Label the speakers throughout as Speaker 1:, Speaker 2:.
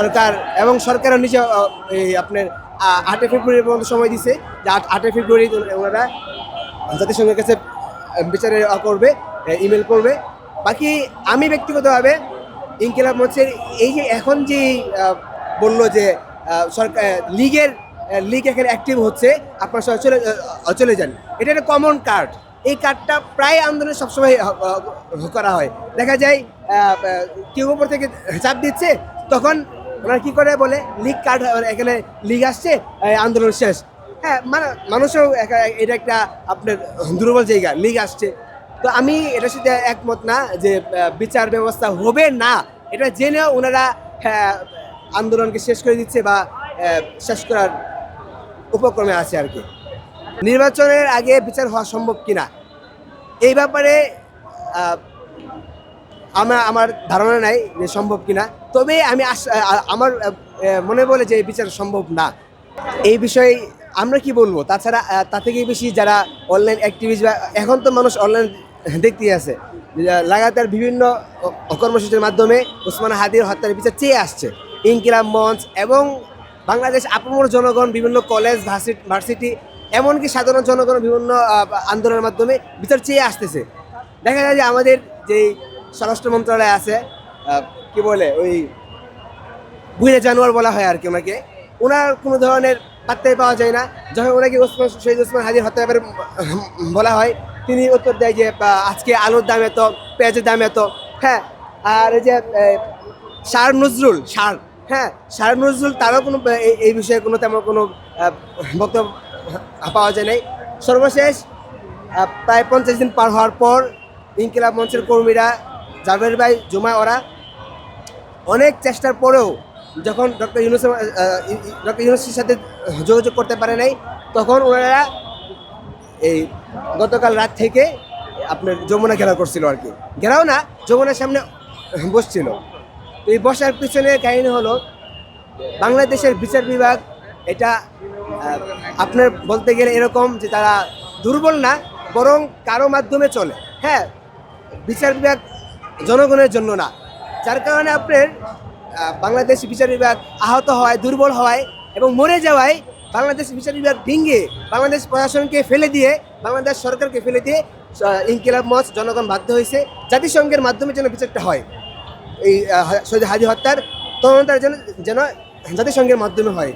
Speaker 1: সরকার এবং সরকারও নিজে আপনার আটই ফেব্রুয়ারি পর্যন্ত সময় দিছে যে আট, আটই ফেব্রুয়ারি ওনারা জাতিসংঘের কাছে বিচারে করবে ইমেল করবে। বাকি আমি ব্যক্তিগতভাবে ইনকিলাব মঞ্চের এই যে এখন যে বলল যে সরকার লিগের লিগ এখানে অ্যাক্টিভ হচ্ছে, আপনার সবাই চলে চলে যান। এটা একটা কমন কার্ড এই কার্ডটা প্রায় আন্দোলনে সবসময় করা হয়। দেখা যায় কেউ উপর থেকে চাপ দিচ্ছে, তখন ওনারা কি করে বলে? লিগ কার্ড এখানে লিগ আসছে আন্দোলন শেষ। হ্যাঁ মানে মানুষও এটা একটা আপনার দুর্বল জায়গা লিগ আসছে। তো আমি এটার সাথে একমত না যে বিচার ব্যবস্থা হবে না। এটা জেনেও ওনারা হ্যাঁ, আন্দোলনকে শেষ করে দিচ্ছে বা শেষ করার উপক্রমে আছে আর কি। নির্বাচনের আগে বিচার হওয়া সম্ভব কিনা? এই ব্যাপারে আমার আমার ধারণা নাই যে সম্ভব কিনা। তবে আমি আমার মনে বলে যে এই বিচার সম্ভব না। এই বিষয়ে আমরা কি বলব? তাছাড়া তা থেকে বেশি যারা অনলাইন অ্যাক্টিভিস্ট বা, এখন তো মানুষ অনলাইন দেখতেই আছে লাগাতার বিভিন্ন কর্মসূচির মাধ্যমে উসমান হাদির হত্যার বিচার চেয়ে আসছে। ইনকিলাব মঞ্চ এবং বাংলাদেশ আপমর জনগণ, বিভিন্ন কলেজ, ভার্সিটি এমনকি সাধারণ জনগণ বিভিন্ন আন্দোলনের মাধ্যমে বিচার চেয়ে আসতেছে। দেখা যায় যে আমাদের যেই স্বরাষ্ট্র মন্ত্রণালয় আছে কি বলে, ওই বুড়ে জানোয়ার বলা হয় আর কি ওনাকে। ওনার কোনো ধরনের পাত্তাই পাওয়া যায় না। যখন ওনাকে ওসমান, শহীদ ওসমান হাজির হত্যা ব্যাপারে বলা হয়, তিনি উত্তর দেয় যে আজকে আলুর দাম এত পেঁয়াজের দাম এত হ্যাঁ আর এই যে শার নজরুল, সার হ্যাঁ শার নজরুল তারও কোনো এই বিষয়ে কোনো তেমন কোনো বক্তব্য পাওয়া যায় নাই। সর্বশেষ প্রায় পঞ্চাশ দিন পার হওয়ার পর ইনকিলাব মঞ্চের কর্মীরা জাভের ভাই, জুমা, ওরা অনেক চেষ্টার পরেও যখন ডক্টর ইউনুস ডক্টর ইউনুসের সাথে যোগাযোগ করতে পারে নাই, তখন ওনারা এই গতকাল রাত থেকে আপনার যমুনা ঘেরাও করছিল আর কি। ঘেরাও না, যমুনার সামনে বসছিল। এই বসার পিছনে কাহিনী হলো, বাংলাদেশের বিচার বিভাগ এটা আপনার বলতে গেলে এরকম যে তারা দুর্বল না, বরং কারও মাধ্যমে চলে। হ্যাঁ বিচার বিভাগ জনগণের জন্য না। যার কারণে আপনার বাংলাদেশ বিচার বিভাগ আহত হওয়ায়, দুর্বল হওয়ায় এবং মরে যাওয়ায় বাংলাদেশ বিচার বিভাগ ভেঙে বাংলাদেশ প্রশাসনকে ফেলে দিয়ে, বাংলাদেশ সরকারকে ফেলে দিয়ে ইনকিলাব মঞ্চ জনগণ বাধ্য হয়েছে। জাতিসংঘের মাধ্যমে যেন বিচারটা হয়। এই সৈয়দ হাজি হত্যার তদন্তের জন্য, যেন জাতিসংঘের মাধ্যমে হয়।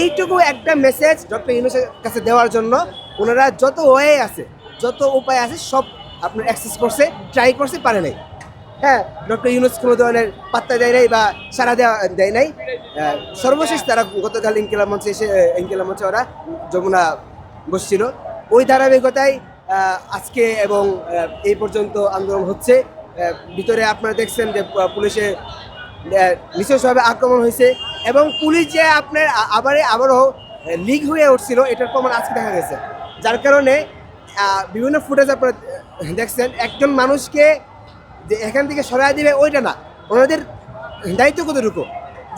Speaker 1: এইটুকু একটা মেসেজ ডক্টর ইউনুসের কাছে দেওয়ার জন্য ওনারা যত ওয়ে আছে, যত উপায় আছে সব আপনার অ্যাক্সেস করছে ট্রাই করছে, পারে নাই। হ্যাঁ ডক্টর ইউনুস কোনো ধরনের পাত্তা দেয় নাই বা সারা দেওয়া দেয় নাই। সর্বশেষ তারা গতকাল ইনকিলাব মঞ্চে এসে আহ, মঞ্চে ওরা যমুনা বসছিল। ওই ধারাবাহিকতায় আজকে এবং এই পর্যন্ত আন্দোলন হচ্ছে। ভিতরে আপনারা দেখছেন যে পুলিশে নিশ্চয়ভাবে আক্রমণ হয়েছে এবং পুলিশ যে আপনার আবারে আবারও লিক হয়ে উঠছিল এটার প্রমাণ আজকে দেখা গেছে। যার কারণে বিভিন্ন ফুটেজ আপনারা দেখছেন একজন মানুষকে যে এখান থেকে সরাই দিবে ওইটা না। ওনাদের দায়িত্ব কতটুকু?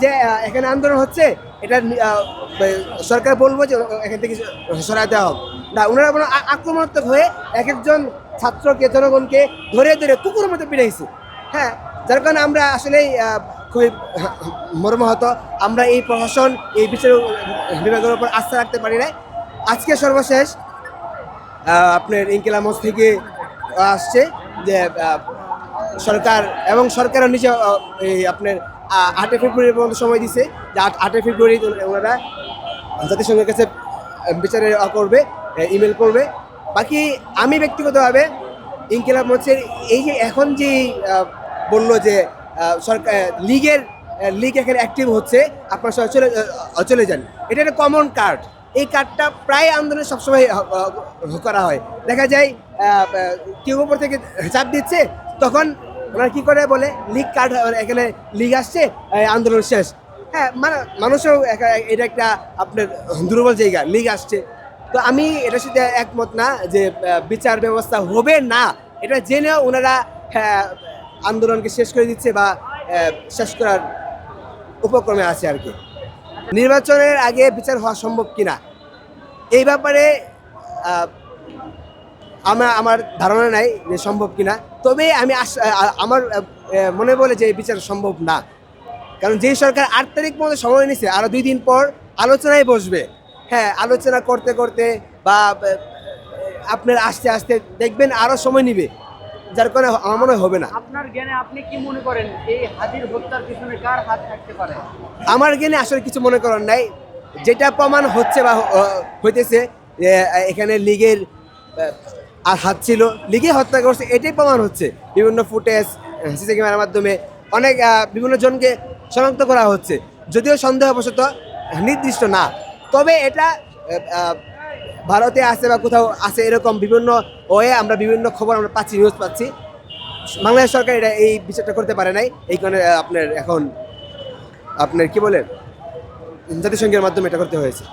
Speaker 1: যে এখানে আন্দোলন হচ্ছে, এটা সরকার বলব যে, এখান থেকে সরাই দেওয়া হোক। না, ওনারা কোনো আক্রমণাত্মক হয়ে এক একজন ছাত্রকে, জনগণকে ধরে ধরে কুকুরের মতো পিড়াইছে হ্যাঁ যার কারণে আমরা আসলে খুবই মর্মাহত। আমরা এই প্রশাসন, এই বিচার বিভাগের উপর আস্থা রাখতে পারি না আজকে সর্বশেষ আপনার ইনকিলা মঞ্চ থেকে আসছে যে সরকার এবং সরকারও নিজে এই আপনার আটই ফেব্রুয়ারি পর্যন্ত সময় দিছে। যে আট আটই ফেব্রুয়ারি ওনারা জাতিসংঘের কাছে বিচারে করবে ইমেল করবে। বাকি আমি ব্যক্তিগতভাবে ইনকিলাব মঞ্চের এই যে এখন যে বলল যে সরকার, লিগের লিগ এখানে অ্যাক্টিভ হচ্ছে, আপনার সবাই চলে চলে যান। এটা একটা কমন কার্ড এই কার্ডটা প্রায় আন্দোলনে সবসময় করা হয়। দেখা যায় কেউ উপর থেকে চাপ দিচ্ছে, তখন ওনারা কি করে বলে? লিগ কার্ড এখানে লিগ আসছে আন্দোলন শেষ। হ্যাঁ মানে মানুষও এটা একটা আপনার দুর্বল জায়গা লিগ আসছে। তো আমি এটার সাথে একমত না যে বিচার ব্যবস্থা হবে না। এটা জেনেও ওনারা হ্যাঁ, আন্দোলনকে শেষ করে দিচ্ছে বা শেষ করার উপক্রমে আছে আর কি। নির্বাচনের আগে বিচার হওয়া সম্ভব কিনা? এই ব্যাপারে আমার আমার ধারণা নাই যে সম্ভব কিনা। তবে আমি আমার মনে বলে যে বিচার সম্ভব না। কারণ যেই সরকার আট তারিখ মতো সময় নিছে আরও দুই দিন পর আলোচনায় বসবে। হ্যাঁ আলোচনা করতে করতে বা আপনার আস্তে আস্তে দেখবেন আরও সময় নিবে। যার কারণে আমার মনে হবে না।
Speaker 2: আপনার জ্ঞানে আপনি কি মনে করেন এই হাজির হত্যার পিছনে কার হাত থাকতে পারে?
Speaker 1: আমার জ্ঞানে আসলে কিছু মনে করার নাই। যেটা প্রমাণ হচ্ছে বা হইতেছে এখানে লীগের আর হাত ছিল। লিগে হত্যা করছে, এটাই প্রমাণ হচ্ছে। বিভিন্ন ফুটেজ সিসি ক্যামেরার মাধ্যমে অনেক বিভিন্ন জনকে শনাক্ত করা হচ্ছে। যদিও সন্দেহবশত নির্দিষ্ট না। তবে এটা ভারতে আছে বা কোথাও আছে এরকম বিভিন্ন ওয়ে, আমরা বিভিন্ন খবর আমরা পাচ্ছি নিউজ পাচ্ছি। বাংলাদেশ সরকার এটা, এই বিচারটা করতে পারে নাই। এই কারণে আপনার এখন, আপনার কি বলেন জাতিসংঘের মাধ্যমে এটা করতে হয়েছে।